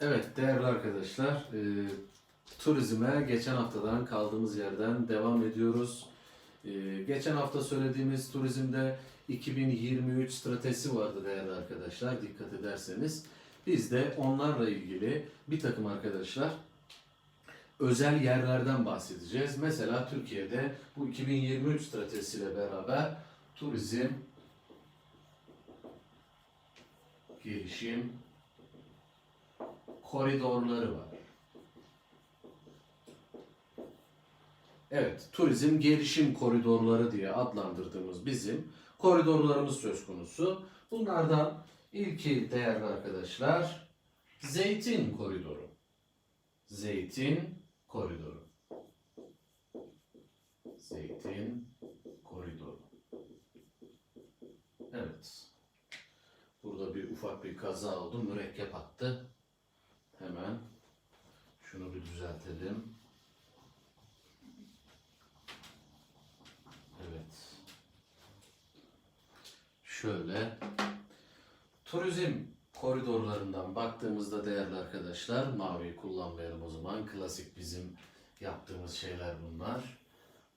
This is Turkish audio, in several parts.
Evet değerli arkadaşlar, e, turizme geçen haftadan kaldığımız yerden devam ediyoruz. E, geçen hafta söylediğimiz turizmde 2023 stratejisi vardı değerli arkadaşlar dikkat ederseniz. Biz de onlarla ilgili bir takım arkadaşlar özel yerlerden bahsedeceğiz. Mesela Türkiye'de bu 2023 stratejisiyle beraber turizm, gelişim, koridorları var. Evet, turizm gelişim koridorları diye adlandırdığımız bizim koridorlarımız söz konusu. Bunlardan ilki değerli arkadaşlar zeytin koridoru. Zeytin koridoru. Zeytin koridoru. Evet. Burada bir ufak bir kaza oldu. Mürekkep attı. Hemen şunu bir düzeltelim. Evet. Şöyle turizm koridorlarından baktığımızda değerli arkadaşlar mavi kullanmayalım o zaman. Klasik bizim yaptığımız şeyler bunlar.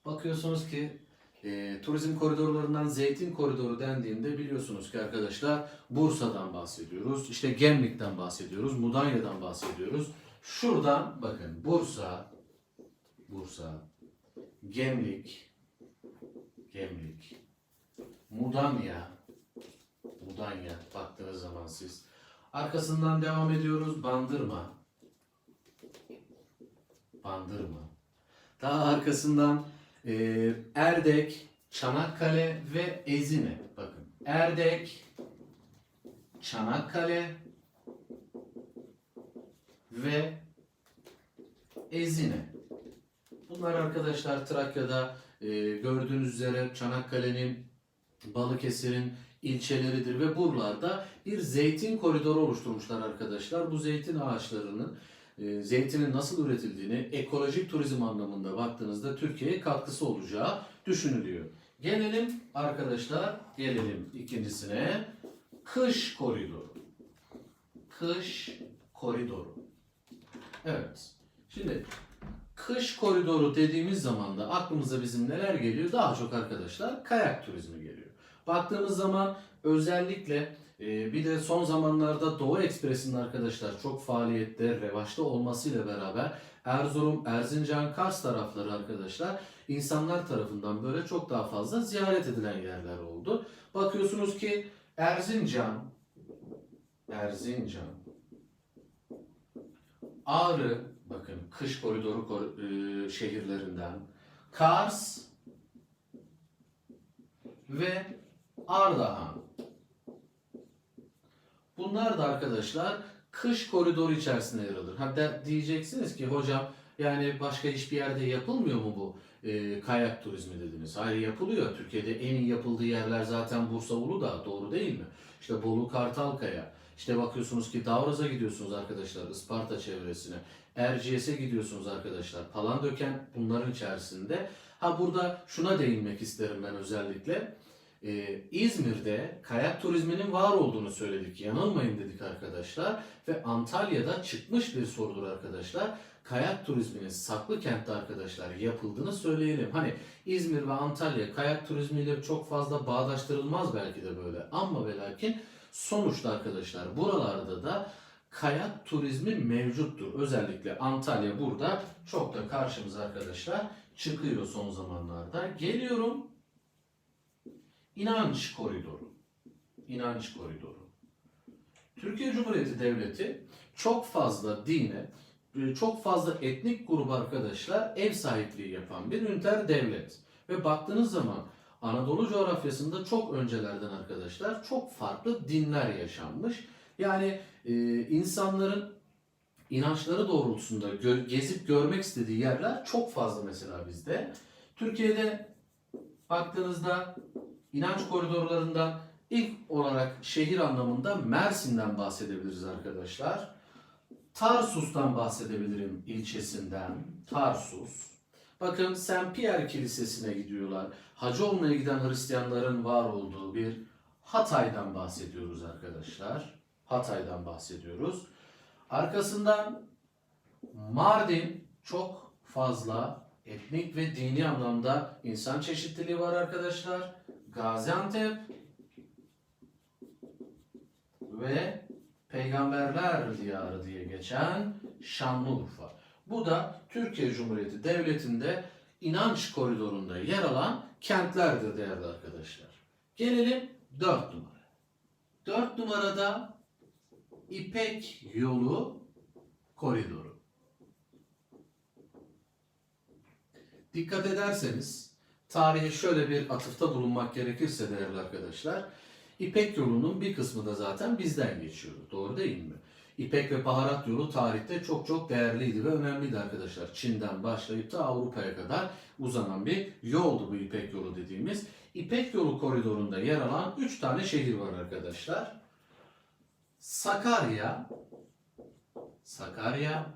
Bakıyorsunuz ki e, turizm koridorlarından zeytin koridoru dendiğinde biliyorsunuz ki arkadaşlar Bursa'dan bahsediyoruz. işte Gemlik'ten bahsediyoruz. Mudanya'dan bahsediyoruz. Şuradan bakın Bursa, Bursa, Gemlik, Gemlik, Mudanya, Mudanya baktığınız zaman siz. Arkasından devam ediyoruz Bandırma, Bandırma. Daha arkasından e, Erdek, Çanakkale ve Ezine. Bakın Erdek, Çanakkale ve Ezine. Bunlar arkadaşlar Trakya'da e, gördüğünüz üzere Çanakkale'nin, Balıkesir'in ilçeleridir ve buralarda bir zeytin koridoru oluşturmuşlar arkadaşlar. Bu zeytin ağaçlarının zeytinin nasıl üretildiğini ekolojik turizm anlamında baktığınızda Türkiye'ye katkısı olacağı düşünülüyor. Gelelim arkadaşlar, gelelim ikincisine. Kış koridoru. Kış koridoru. Evet. Şimdi kış koridoru dediğimiz zaman da aklımıza bizim neler geliyor? Daha çok arkadaşlar kayak turizmi geliyor. Baktığımız zaman özellikle ee, bir de son zamanlarda Doğu Ekspresi'nin arkadaşlar çok faaliyette, revaçta olmasıyla beraber Erzurum, Erzincan, Kars tarafları arkadaşlar insanlar tarafından böyle çok daha fazla ziyaret edilen yerler oldu. Bakıyorsunuz ki Erzincan, Erzincan, Ağrı, bakın kış koridoru kor- e, şehirlerinden, Kars ve Ardahan. Bunlar da arkadaşlar kış koridoru içerisinde yer alır. Hatta diyeceksiniz ki hocam yani başka hiçbir yerde yapılmıyor mu bu e, kayak turizmi dediniz? Hayır yapılıyor. Türkiye'de en iyi yapıldığı yerler zaten Bursa Uludağ doğru değil mi? İşte Bolu Kartalkaya. İşte bakıyorsunuz ki Davraz'a gidiyorsunuz arkadaşlar Isparta çevresine. Erciyes'e gidiyorsunuz arkadaşlar. Palandöken bunların içerisinde. Ha burada şuna değinmek isterim ben özellikle. Ee, İzmir'de kayak turizminin var olduğunu söyledik. Yanılmayın dedik arkadaşlar. Ve Antalya'da çıkmış bir sorudur arkadaşlar. Kayak turizminin saklı kentte arkadaşlar yapıldığını söyleyelim. Hani İzmir ve Antalya kayak turizmiyle çok fazla bağdaştırılmaz belki de böyle. Ama ve lakin sonuçta arkadaşlar buralarda da kayak turizmi mevcuttur. Özellikle Antalya burada çok da karşımıza arkadaşlar çıkıyor son zamanlarda. Geliyorum İnanç koridoru. İnanç koridoru. Türkiye Cumhuriyeti Devleti çok fazla dine, e, çok fazla etnik grubu arkadaşlar ev sahipliği yapan bir üniter devlet. Ve baktığınız zaman Anadolu coğrafyasında çok öncelerden arkadaşlar çok farklı dinler yaşanmış. Yani e, insanların inançları doğrultusunda gö- gezip görmek istediği yerler çok fazla mesela bizde. Türkiye'de baktığınızda İnanç koridorlarından ilk olarak şehir anlamında Mersin'den bahsedebiliriz arkadaşlar. Tarsus'tan bahsedebilirim ilçesinden. Tarsus. Bakın Saint Pierre Kilisesi'ne gidiyorlar. Hacı olmaya giden Hristiyanların var olduğu bir Hatay'dan bahsediyoruz arkadaşlar. Hatay'dan bahsediyoruz. Arkasından Mardin çok fazla etnik ve dini anlamda insan çeşitliliği var arkadaşlar. Gaziantep ve Peygamberler Diyarı diye geçen Şanlıurfa. Bu da Türkiye Cumhuriyeti Devleti'nde inanç koridorunda yer alan kentlerdir değerli arkadaşlar. Gelelim 4 numara. 4 numarada İpek Yolu Koridoru. Dikkat ederseniz tarihe şöyle bir atıfta bulunmak gerekirse değerli arkadaşlar, İpek yolunun bir kısmı da zaten bizden geçiyordu. Doğru değil mi? İpek ve baharat yolu tarihte çok çok değerliydi ve önemliydi arkadaşlar. Çin'den başlayıp da Avrupa'ya kadar uzanan bir yoldu bu İpek yolu dediğimiz. İpek yolu koridorunda yer alan 3 tane şehir var arkadaşlar. Sakarya, Sakarya,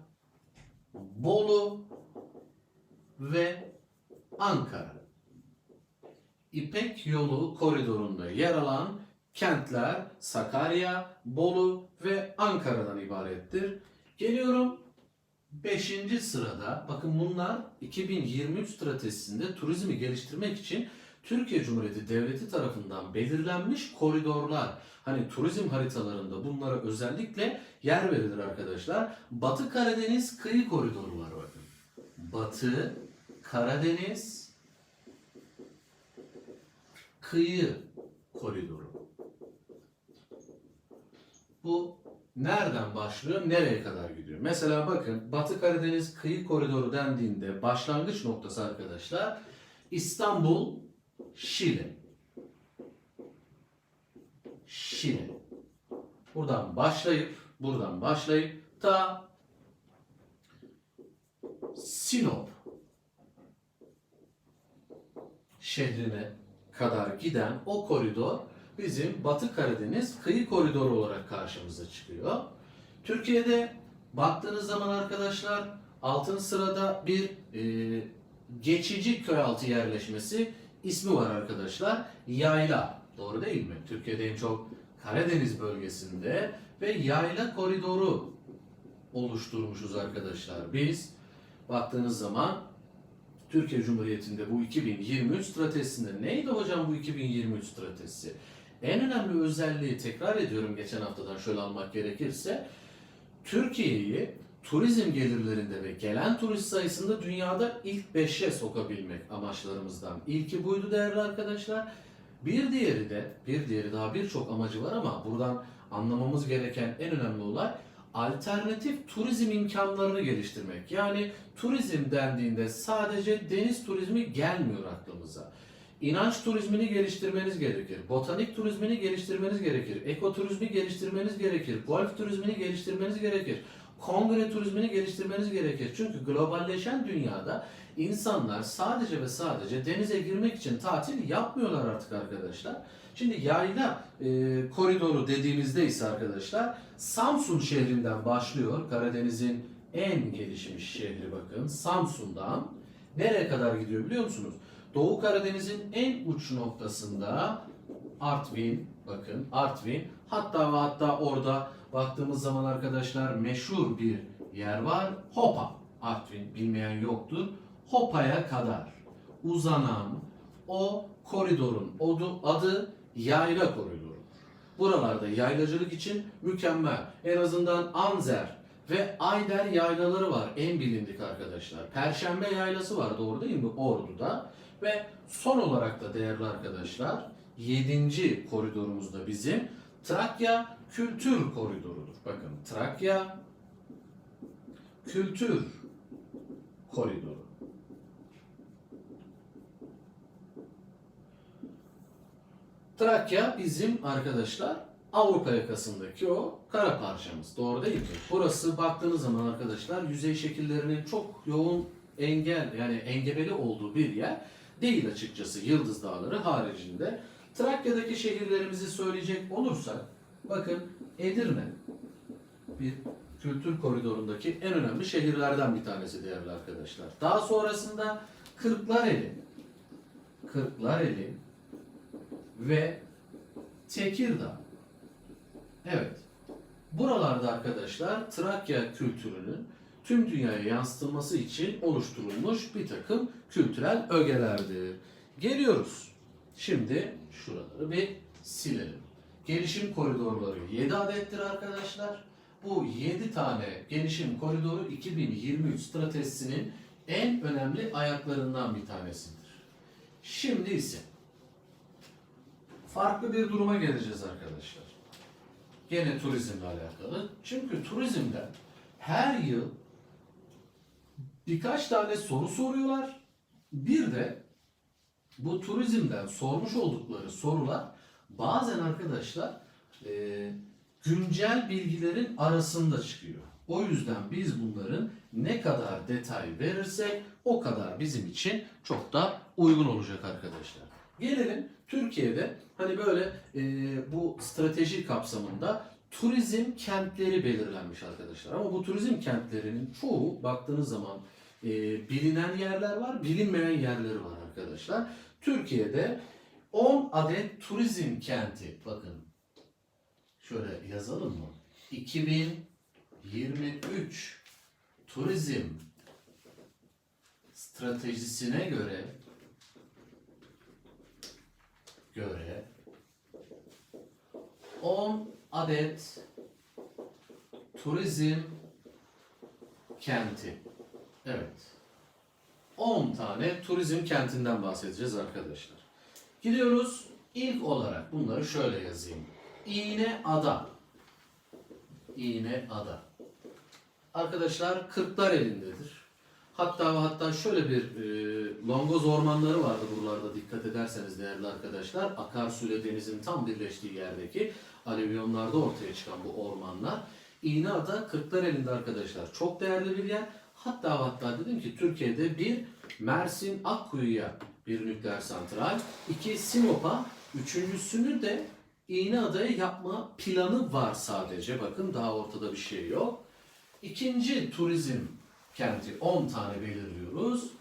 Bolu ve Ankara. İpek yolu koridorunda yer alan kentler Sakarya, Bolu ve Ankara'dan ibarettir. Geliyorum 5. sırada. Bakın bunlar 2023 stratejisinde turizmi geliştirmek için Türkiye Cumhuriyeti Devleti tarafından belirlenmiş koridorlar. Hani turizm haritalarında bunlara özellikle yer verilir arkadaşlar. Batı Karadeniz kıyı koridoru var bakın. Batı Karadeniz kıyı koridoru. Bu nereden başlıyor, nereye kadar gidiyor? Mesela bakın Batı Karadeniz kıyı koridoru dendiğinde başlangıç noktası arkadaşlar İstanbul, Şile. Şile. Buradan başlayıp, buradan başlayıp ta Sinop şehrine kadar giden o koridor bizim Batı Karadeniz kıyı koridoru olarak karşımıza çıkıyor. Türkiye'de baktığınız zaman arkadaşlar altın sırada bir e, geçici köy altı yerleşmesi ismi var arkadaşlar. Yayla. Doğru değil mi? Türkiye'de en çok Karadeniz bölgesinde ve yayla koridoru oluşturmuşuz arkadaşlar. Biz baktığınız zaman Türkiye Cumhuriyeti'nde bu 2023 stratejisinde neydi hocam bu 2023 stratejisi? En önemli özelliği tekrar ediyorum geçen haftadan şöyle almak gerekirse Türkiye'yi turizm gelirlerinde ve gelen turist sayısında dünyada ilk 5'e sokabilmek amaçlarımızdan. İlki buydu değerli arkadaşlar. Bir diğeri de, bir diğeri daha birçok amacı var ama buradan anlamamız gereken en önemli olay alternatif turizm imkanlarını geliştirmek. Yani turizm dendiğinde sadece deniz turizmi gelmiyor aklımıza. İnanç turizmini geliştirmeniz gerekir. Botanik turizmini geliştirmeniz gerekir. Ekoturizmi geliştirmeniz gerekir. Golf turizmini geliştirmeniz gerekir. Kongre turizmini geliştirmeniz gerekir. Çünkü globalleşen dünyada insanlar sadece ve sadece denize girmek için tatil yapmıyorlar artık arkadaşlar. Şimdi yayla e, koridoru dediğimizde ise arkadaşlar Samsun şehrinden başlıyor. Karadeniz'in en gelişmiş şehri bakın. Samsun'dan nereye kadar gidiyor biliyor musunuz? Doğu Karadeniz'in en uç noktasında Artvin, bakın Artvin. Hatta ve hatta orada baktığımız zaman arkadaşlar meşhur bir yer var. Hopa. Artvin bilmeyen yoktur. Hopa'ya kadar uzanan o koridorun adı, adı Yayla Koridoru. Buralarda yaylacılık için mükemmel. En azından Anzer ve Ayder yaylaları var. En bilindik arkadaşlar. Perşembe yaylası var doğru değil mi? Ordu'da. Ve son olarak da değerli arkadaşlar 7. koridorumuzda bizim Trakya Kültür Koridoru'dur. Bakın Trakya Kültür Koridoru. Trakya bizim arkadaşlar Avrupa yakasındaki o kara parçamız. Doğru değil mi? Burası baktığınız zaman arkadaşlar yüzey şekillerinin çok yoğun engel yani engebeli olduğu bir yer değil açıkçası Yıldız Dağları haricinde. Trakya'daki şehirlerimizi söyleyecek olursak bakın Edirne bir kültür koridorundaki en önemli şehirlerden bir tanesi değerli arkadaşlar. Daha sonrasında Kırklareli, Kırklareli ve Tekirdağ. Evet. Buralarda arkadaşlar Trakya kültürünün tüm dünyaya yansıtılması için oluşturulmuş bir takım kültürel ögelerdir. Geliyoruz. Şimdi şuraları bir silelim. Gelişim koridorları 7 adettir arkadaşlar. Bu 7 tane gelişim koridoru 2023 stratejisinin en önemli ayaklarından bir tanesidir. Şimdi ise farklı bir duruma geleceğiz arkadaşlar. Gene turizmle alakalı. Çünkü turizmden her yıl birkaç tane soru soruyorlar. Bir de bu turizmden sormuş oldukları sorular bazen arkadaşlar e, güncel bilgilerin arasında çıkıyor. O yüzden biz bunların ne kadar detay verirsek o kadar bizim için çok da uygun olacak arkadaşlar. Gelelim Türkiye'de hani böyle e, bu strateji kapsamında turizm kentleri belirlenmiş arkadaşlar. Ama bu turizm kentlerinin çoğu baktığınız zaman e, bilinen yerler var, bilinmeyen yerleri var arkadaşlar. Türkiye'de 10 adet turizm kenti bakın şöyle yazalım mı? 2023 turizm stratejisine göre göre 10 adet turizm kenti. Evet. 10 tane turizm kentinden bahsedeceğiz arkadaşlar. Gidiyoruz. İlk olarak bunları şöyle yazayım. İğne Ada. İğne Ada. Arkadaşlar Kırklar elindedir. Hatta ve hatta şöyle bir e, longoz ormanları vardı buralarda dikkat ederseniz değerli arkadaşlar. Akarsuyla denizin tam birleştiği yerdeki alüvyonlarda ortaya çıkan bu ormanlar. İğneada Kırklar elinde arkadaşlar. Çok değerli bir yer. Hatta hatta dedim ki Türkiye'de bir Mersin Akkuyu'ya bir nükleer santral, iki Sinop'a, üçüncüsünü de İğneada'ya yapma planı var sadece. Bakın daha ortada bir şey yok. İkinci turizm kenti 10 tane belirliyoruz.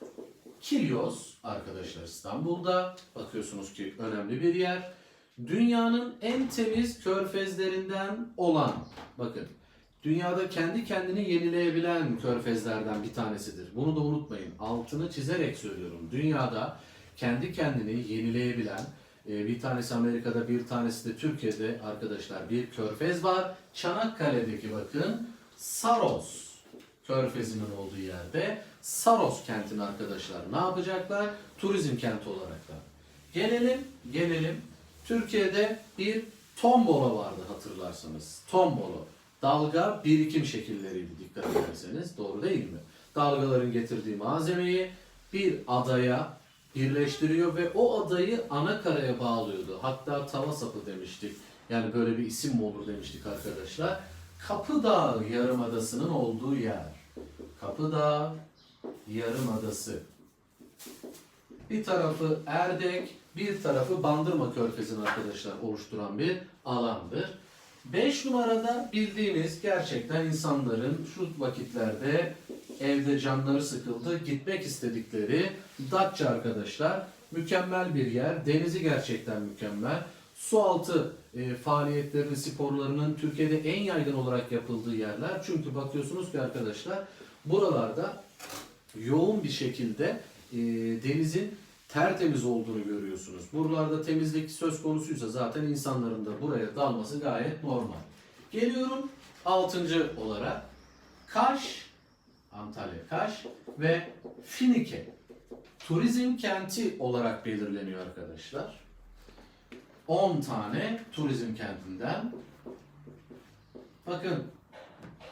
Kilyos arkadaşlar İstanbul'da. Bakıyorsunuz ki önemli bir yer. Dünyanın en temiz körfezlerinden olan, bakın dünyada kendi kendini yenileyebilen körfezlerden bir tanesidir. Bunu da unutmayın. Altını çizerek söylüyorum. Dünyada kendi kendini yenileyebilen, e, bir tanesi Amerika'da, bir tanesi de Türkiye'de arkadaşlar bir körfez var. Çanakkale'deki bakın Saros körfezinin olduğu yerde Saros kentini arkadaşlar ne yapacaklar? Turizm kenti olarak da. Gelelim, gelelim. Türkiye'de bir tombolo vardı hatırlarsanız. Tombolo. Dalga birikim şekilleriydi dikkat ederseniz. Doğru değil mi? Dalgaların getirdiği malzemeyi bir adaya birleştiriyor ve o adayı ana karaya bağlıyordu. Hatta tava sapı demiştik. Yani böyle bir isim mi olur demiştik arkadaşlar. Kapıdağ Yarımadası'nın olduğu yer. Kapıdağ Yarımadası. Bir tarafı Erdek, bir tarafı Bandırma Körfezi'ni arkadaşlar oluşturan bir alandır. 5 numarada bildiğiniz gerçekten insanların şu vakitlerde evde canları sıkıldı, gitmek istedikleri Datça arkadaşlar. Mükemmel bir yer. Denizi gerçekten mükemmel. Su altı e, faaliyetlerinin, sporlarının Türkiye'de en yaygın olarak yapıldığı yerler. Çünkü bakıyorsunuz ki arkadaşlar buralarda yoğun bir şekilde e, denizin tertemiz olduğunu görüyorsunuz. Buralarda temizlik söz konusuysa zaten insanların da buraya dalması gayet normal. Geliyorum altıncı olarak Kaş, Antalya Kaş ve Finike turizm kenti olarak belirleniyor arkadaşlar. 10 tane turizm kentinden. Bakın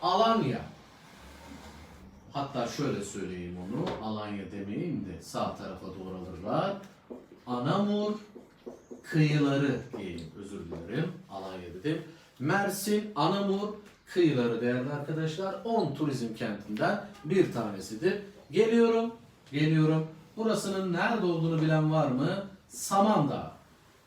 Alanya. Hatta şöyle söyleyeyim onu. Alanya demeyeyim de sağ tarafa doğru alırlar. Anamur kıyıları diyeyim. Özür dilerim. Alanya dedim. Mersin, Anamur kıyıları değerli arkadaşlar. 10 turizm kentinden bir tanesidir. Geliyorum. Geliyorum. Burasının nerede olduğunu bilen var mı? Samandağ.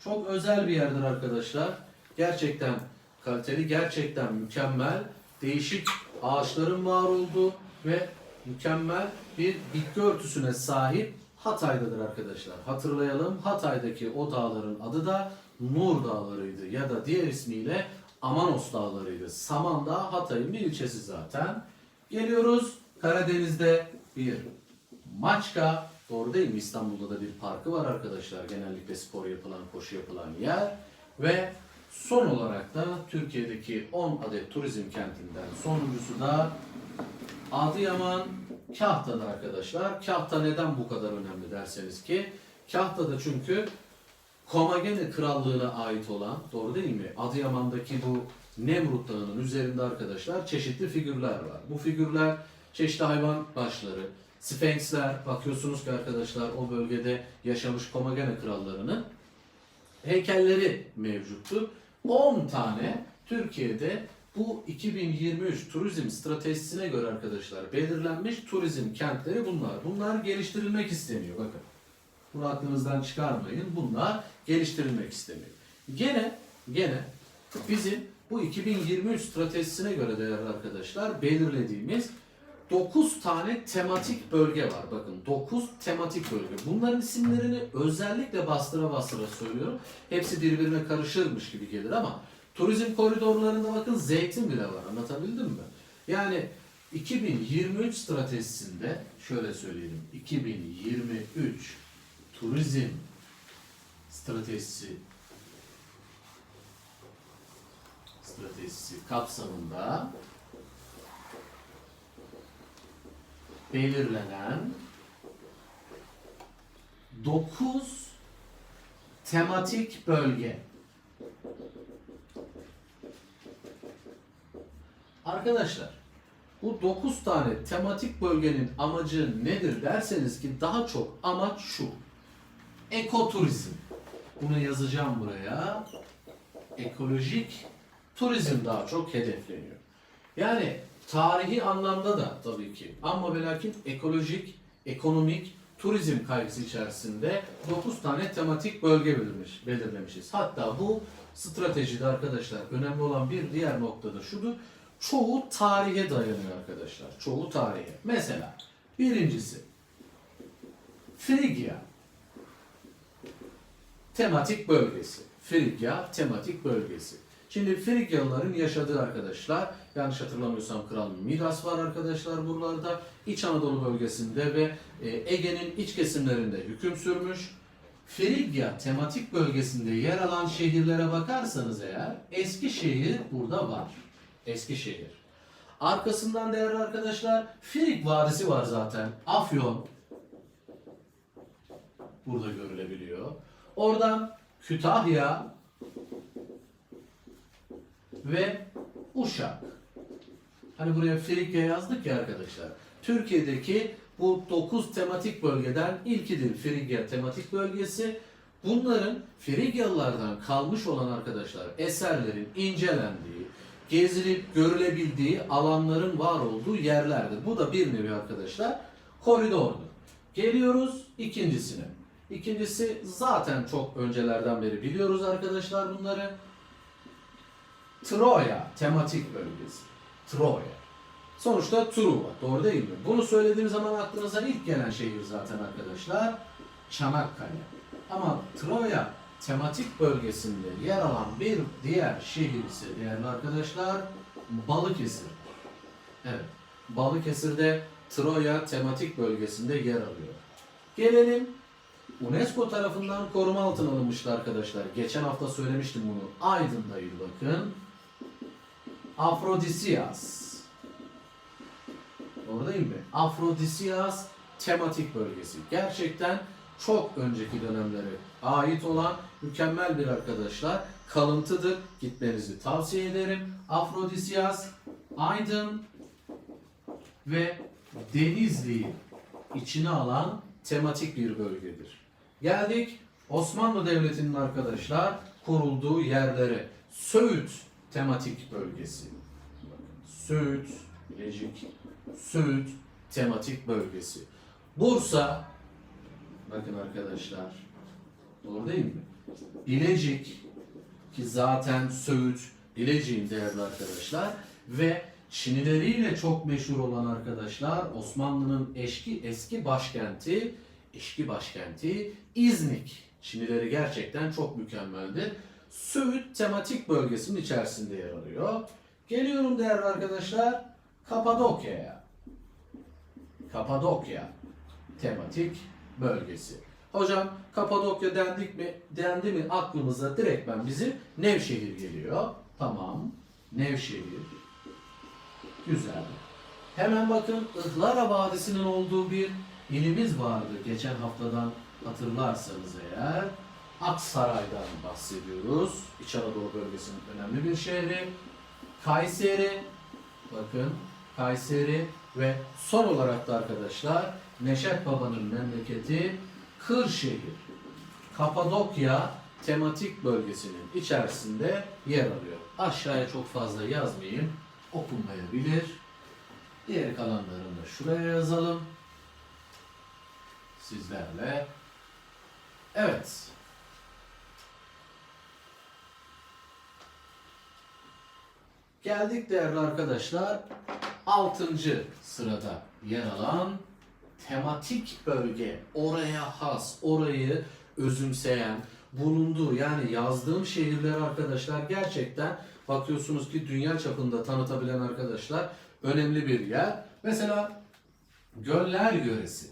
Çok özel bir yerdir arkadaşlar. Gerçekten kaliteli, gerçekten mükemmel. Değişik ağaçların var olduğu ve mükemmel bir bitki örtüsüne sahip Hatay'dadır arkadaşlar. Hatırlayalım Hatay'daki o dağların adı da Nur Dağları'ydı ya da diğer ismiyle Amanos dağlarıydı. Samandağ Hatay'ın bir ilçesi zaten. Geliyoruz Karadeniz'de bir Maçka. Doğru değil mi? İstanbul'da da bir parkı var arkadaşlar. Genellikle spor yapılan, koşu yapılan yer. Ve son olarak da Türkiye'deki 10 adet turizm kentinden sonuncusu da Adıyaman Kahta'da arkadaşlar. Kahta neden bu kadar önemli derseniz ki Kahta'da çünkü Komagene Krallığı'na ait olan, doğru değil mi? Adıyaman'daki bu Nemrut Dağı'nın üzerinde arkadaşlar çeşitli figürler var. Bu figürler çeşitli hayvan başları, Sphinxler, bakıyorsunuz ki arkadaşlar o bölgede yaşamış Komagene krallarının heykelleri mevcuttu. 10 tane Türkiye'de bu 2023 turizm stratejisine göre arkadaşlar belirlenmiş turizm kentleri bunlar. Bunlar geliştirilmek isteniyor bakın. Bunu aklınızdan çıkarmayın. Bunlar geliştirilmek isteniyor. Gene gene bizim bu 2023 stratejisine göre değerli arkadaşlar belirlediğimiz 9 tane tematik bölge var. Bakın 9 tematik bölge. Bunların isimlerini özellikle bastıra bastıra söylüyorum. Hepsi birbirine karışırmış gibi gelir ama turizm koridorlarında bakın zeytin bile var. Anlatabildim mi? Yani 2023 stratejisinde şöyle söyleyelim. 2023 turizm stratejisi stratejisi kapsamında belirlenen 9 tematik bölge. Arkadaşlar bu 9 tane tematik bölgenin amacı nedir derseniz ki daha çok amaç şu. Ekoturizm. Bunu yazacağım buraya. Ekolojik turizm daha çok hedefleniyor. Yani tarihi anlamda da tabii ki ama ve lakin ekolojik, ekonomik, turizm kaygısı içerisinde 9 tane tematik bölge belirmiş, belirlemişiz. Hatta bu stratejide arkadaşlar önemli olan bir diğer noktada şudur. Çoğu tarihe dayanıyor arkadaşlar. Çoğu tarihe. Mesela birincisi Frigya tematik bölgesi. Frigya tematik bölgesi. Şimdi Frigyalıların yaşadığı arkadaşlar, yanlış hatırlamıyorsam Kral Midas var arkadaşlar buralarda. İç Anadolu bölgesinde ve e, Ege'nin iç kesimlerinde hüküm sürmüş. Frigya tematik bölgesinde yer alan şehirlere bakarsanız eğer Eskişehir burada var. Eskişehir. Arkasından değerli arkadaşlar Frig Vadisi var zaten. Afyon burada görülebiliyor. Oradan Kütahya ve Uşak. Hani buraya Frikya yazdık ya arkadaşlar. Türkiye'deki bu 9 tematik bölgeden ilkidir Frigya tematik bölgesi. Bunların Frigyalılardan kalmış olan arkadaşlar eserlerin incelendiği, gezilip görülebildiği alanların var olduğu yerlerdir. Bu da bir nevi arkadaşlar koridordur. Geliyoruz ikincisine. İkincisi zaten çok öncelerden beri biliyoruz arkadaşlar bunları. Troya tematik bölgesi. Troya. Sonuçta Truva. Doğru değil mi? Bunu söylediğim zaman aklınıza ilk gelen şehir zaten arkadaşlar Çanakkale. Ama Troya tematik bölgesinde yer alan bir diğer şehir ise değerli arkadaşlar Balıkesir. Evet. Balıkesir'de Troya tematik bölgesinde yer alıyor. Gelelim UNESCO tarafından koruma altına alınmıştı arkadaşlar. Geçen hafta söylemiştim bunu. Aydın'daydı bakın. Afrodisias. Doğru değil mi? Afrodisias tematik bölgesi. Gerçekten çok önceki dönemlere ait olan mükemmel bir arkadaşlar. Kalıntıdır. Gitmenizi tavsiye ederim. Afrodisias, Aydın ve Denizli'yi içine alan tematik bir bölgedir. Geldik Osmanlı Devleti'nin arkadaşlar kurulduğu yerlere. Söğüt tematik bölgesi. Söğüt, Bilecik, Söğüt tematik bölgesi. Bursa, bakın arkadaşlar, doğru değil mi? Bilecik, ki zaten Söğüt, Bilecik'in değerli arkadaşlar ve Çinileriyle çok meşhur olan arkadaşlar Osmanlı'nın eski eski başkenti, eski başkenti İznik. Çinileri gerçekten çok mükemmeldir. Söğüt tematik bölgesinin içerisinde yer alıyor. Geliyorum değerli arkadaşlar Kapadokya'ya. Kapadokya tematik bölgesi. Hocam Kapadokya dendik mi, dendi mi aklımıza direkt ben bizim Nevşehir geliyor. Tamam. Nevşehir. Güzel. Hemen bakın Ihlara Vadisi'nin olduğu bir ilimiz vardı geçen haftadan hatırlarsanız eğer. Aksaray'dan bahsediyoruz. İç Anadolu bölgesinin önemli bir şehri. Kayseri, bakın Kayseri ve son olarak da arkadaşlar Neşet Baba'nın memleketi Kırşehir. Kapadokya tematik bölgesinin içerisinde yer alıyor. Aşağıya çok fazla yazmayayım. Okunmayabilir. Diğer kalanlarını da şuraya yazalım. Sizlerle. Evet. Geldik değerli arkadaşlar. 6. sırada yer alan tematik bölge, oraya has, orayı özümseyen, bulunduğu yani yazdığım şehirler arkadaşlar gerçekten bakıyorsunuz ki dünya çapında tanıtabilen arkadaşlar önemli bir yer. Mesela Göller Yöresi.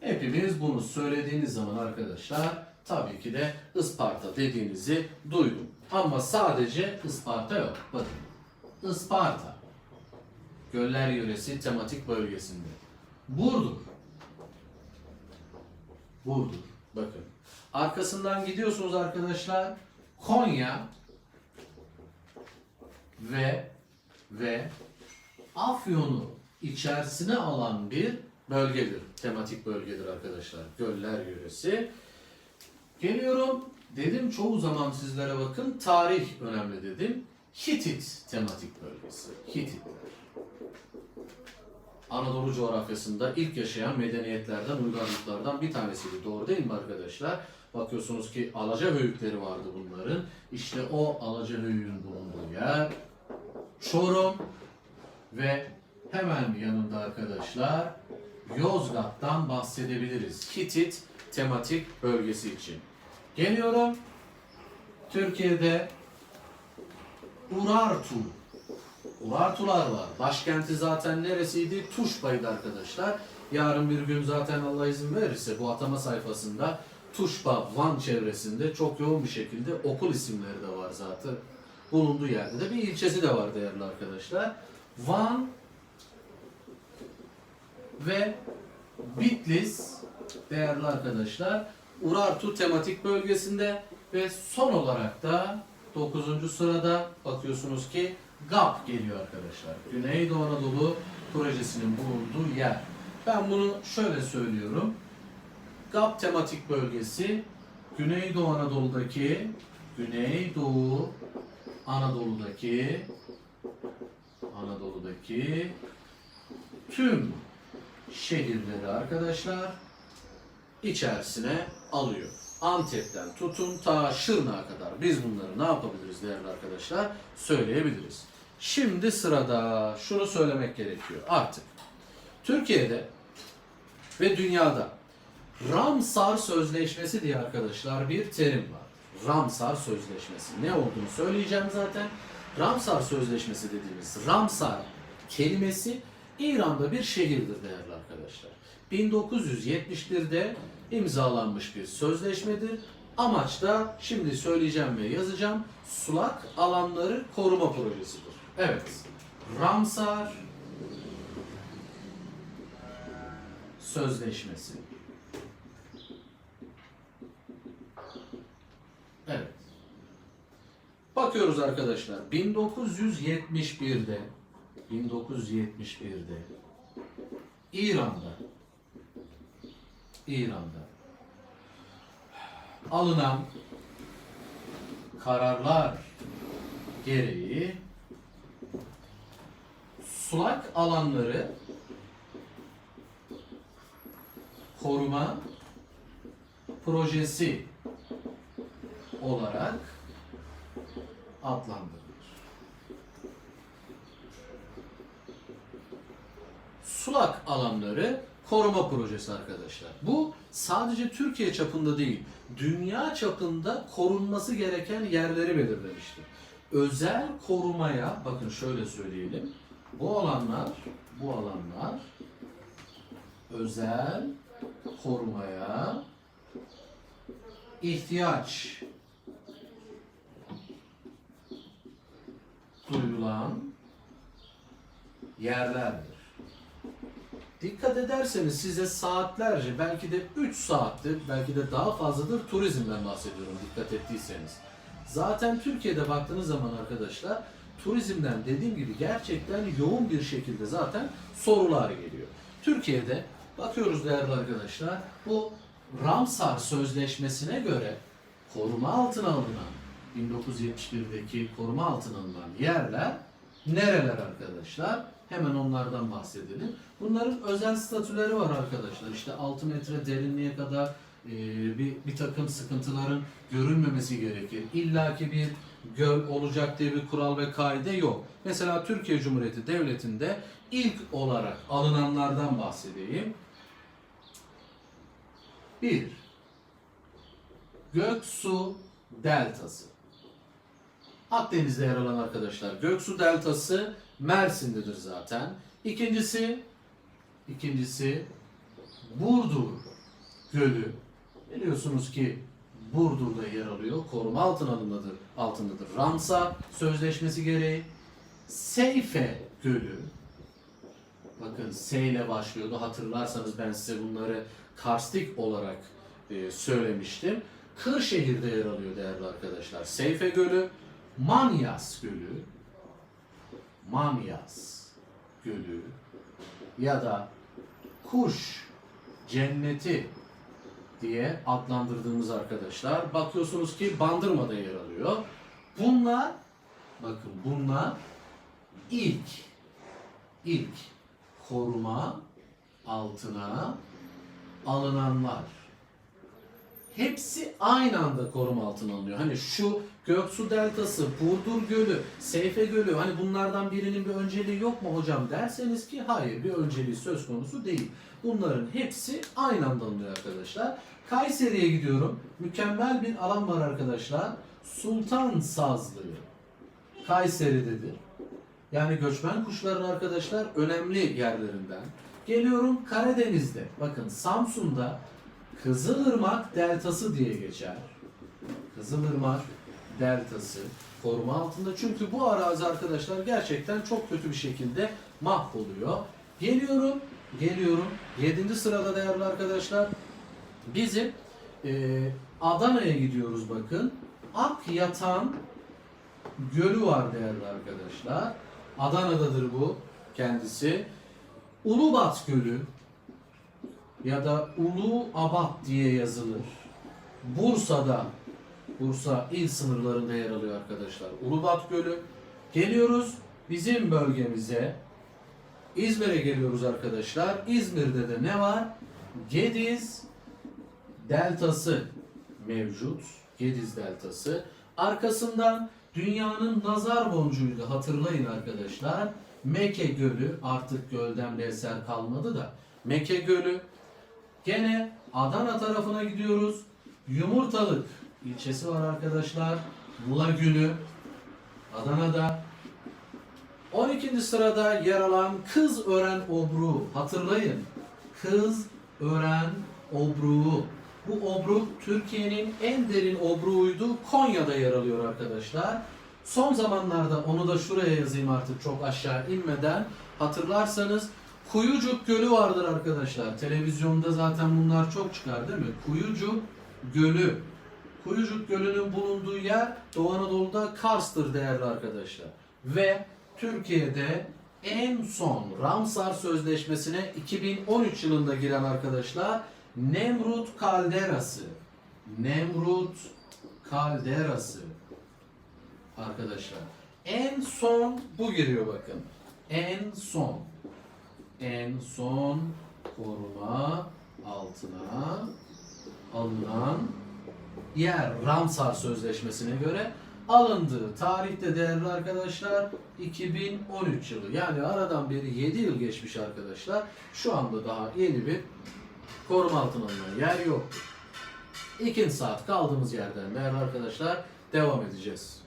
Hepimiz bunu söylediğiniz zaman arkadaşlar tabii ki de Isparta dediğinizi duydum. Ama sadece Isparta yok. Bakın. Isparta. Göller Yöresi tematik bölgesinde. Burdur. Burdur. Bakın. Arkasından gidiyorsunuz arkadaşlar. Konya ve ve Afyon'u içerisine alan bir bölgedir. Tematik bölgedir arkadaşlar. Göller yöresi. Geliyorum. Dedim çoğu zaman sizlere bakın tarih önemli dedim. Hitit tematik bölgesi. Hititler. Anadolu coğrafyasında ilk yaşayan medeniyetlerden, uygarlıklardan bir tanesiydi. Doğru değil mi arkadaşlar? Bakıyorsunuz ki Alaca höyükleri vardı bunların. İşte o Alaca höyüğün bulunduğu yer. Çorum ve hemen yanında arkadaşlar Yozgat'tan bahsedebiliriz. Hitit tematik bölgesi için. Geliyorum. Türkiye'de Urartu. Urartular var. Başkenti zaten neresiydi? Tuşba'ydı arkadaşlar. Yarın bir gün zaten Allah izin verirse bu atama sayfasında Tuşba, Van çevresinde çok yoğun bir şekilde okul isimleri de var zaten. Bulunduğu yerde de bir ilçesi de var değerli arkadaşlar. Van ve Bitlis değerli arkadaşlar Urartu tematik bölgesinde ve son olarak da 9. sırada bakıyorsunuz ki GAP geliyor arkadaşlar. Güneydoğu Anadolu projesinin bulunduğu yer. Ben bunu şöyle söylüyorum. GAP tematik bölgesi Güneydoğu Anadolu'daki Güneydoğu Anadolu'daki Anadolu'daki tüm şehirleri arkadaşlar içerisine alıyor. Antep'ten tutun ta Şırnak'a kadar biz bunları ne yapabiliriz değerli arkadaşlar söyleyebiliriz. Şimdi sırada şunu söylemek gerekiyor artık. Türkiye'de ve dünyada Ramsar Sözleşmesi diye arkadaşlar bir terim var. Ramsar Sözleşmesi. Ne olduğunu söyleyeceğim zaten. Ramsar Sözleşmesi dediğimiz Ramsar kelimesi İran'da bir şehirdir değerli arkadaşlar. 1971'de imzalanmış bir sözleşmedir. Amaç da şimdi söyleyeceğim ve yazacağım sulak alanları koruma projesidir. Evet. Ramsar Sözleşmesi. Evet. Bakıyoruz arkadaşlar. 1971'de 1971'de İran'da İran'da alınan kararlar gereği sulak alanları koruma projesi olarak adlandırılır. Sulak alanları koruma projesi arkadaşlar. Bu sadece Türkiye çapında değil, dünya çapında korunması gereken yerleri belirlemiştir. Özel korumaya, bakın şöyle söyleyelim, bu alanlar, bu alanlar özel korumaya ihtiyaç duyulan yerlerdir. Dikkat ederseniz size saatlerce belki de 3 saattir belki de daha fazladır turizmden bahsediyorum dikkat ettiyseniz. Zaten Türkiye'de baktığınız zaman arkadaşlar turizmden dediğim gibi gerçekten yoğun bir şekilde zaten sorular geliyor. Türkiye'de bakıyoruz değerli arkadaşlar bu Ramsar Sözleşmesi'ne göre koruma altına alınan 1971'deki koruma altına alınan yerler nereler arkadaşlar? Hemen onlardan bahsedelim. Bunların özel statüleri var arkadaşlar. İşte 6 metre derinliğe kadar e, bir, bir takım sıkıntıların görülmemesi gerekir. İlla ki bir göl olacak diye bir kural ve kaide yok. Mesela Türkiye Cumhuriyeti Devleti'nde ilk olarak alınanlardan bahsedeyim. 1. Göksu Deltası. Akdeniz'de yer alan arkadaşlar. Göksu Deltası Mersin'dedir zaten. İkincisi ikincisi Burdur Gölü. Biliyorsunuz ki Burdur'da yer alıyor. Koruma altına alındadır, altındadır. Ramsar Sözleşmesi gereği Seyfe Gölü. Bakın S ile başlıyordu. Hatırlarsanız ben size bunları karstik olarak e, söylemiştim. Kırşehir'de yer alıyor değerli arkadaşlar. Seyfe Gölü, Manyas Gölü, Manyas Gölü ya da Kuş Cenneti diye adlandırdığımız arkadaşlar. Bakıyorsunuz ki Bandırma'da yer alıyor. Bunlar bakın bunlar ilk ilk koruma altına alınanlar. Hepsi aynı anda koruma altına alınıyor. Hani şu Göksu Deltası, Burdur Gölü, Seyfe Gölü hani bunlardan birinin bir önceliği yok mu hocam derseniz ki hayır bir önceliği söz konusu değil. Bunların hepsi aynı anda alınıyor arkadaşlar. Kayseri'ye gidiyorum. Mükemmel bir alan var arkadaşlar. Sultan Sazlığı. Kayseri'dedir. Yani göçmen kuşların arkadaşlar önemli yerlerinden. Geliyorum Karadeniz'de. Bakın Samsun'da Kızılırmak Deltası diye geçer. Kızılırmak Deltası koruma altında. Çünkü bu arazi arkadaşlar gerçekten çok kötü bir şekilde mahvoluyor. Geliyorum, geliyorum. 7. sırada değerli arkadaşlar. Bizim e, Adana'ya gidiyoruz bakın. Akyatan Gölü var değerli arkadaşlar. Adana'dadır bu kendisi. Ulubat Gölü ya da Ulu Abat diye yazılır. Bursa'da, Bursa il sınırlarında yer alıyor arkadaşlar. Ulubat Gölü. Geliyoruz bizim bölgemize. İzmir'e geliyoruz arkadaşlar. İzmir'de de ne var? Gediz Deltası mevcut. Gediz Deltası. Arkasından dünyanın nazar boncuğuydu hatırlayın arkadaşlar. Meke Gölü artık gölden bir eser kalmadı da. Meke Gölü. Gene Adana tarafına gidiyoruz. Yumurtalık ilçesi var arkadaşlar. Mula Gölü. Adana'da. 12. sırada yer alan Kız Ören Obruğu. Hatırlayın. Kız Ören Obruğu. Bu obruk Türkiye'nin en derin obruğuydu. Konya'da yer alıyor arkadaşlar. Son zamanlarda onu da şuraya yazayım artık çok aşağı inmeden. Hatırlarsanız Kuyucuk Gölü vardır arkadaşlar. Televizyonda zaten bunlar çok çıkar değil mi? Kuyucuk Gölü. Kuyucuk Gölü'nün bulunduğu yer Doğu Anadolu'da Kars'tır değerli arkadaşlar. Ve Türkiye'de en son Ramsar Sözleşmesi'ne 2013 yılında giren arkadaşlar Nemrut Kalderası. Nemrut Kalderası. Arkadaşlar. En son bu giriyor bakın. En son. En son koruma altına alınan yer Ramsar Sözleşmesi'ne göre alındığı tarihte değerli arkadaşlar 2013 yılı. Yani aradan beri 7 yıl geçmiş arkadaşlar. Şu anda daha yeni bir koruma altına alınan yer yoktur. İkinci saat kaldığımız yerden değerli arkadaşlar devam edeceğiz.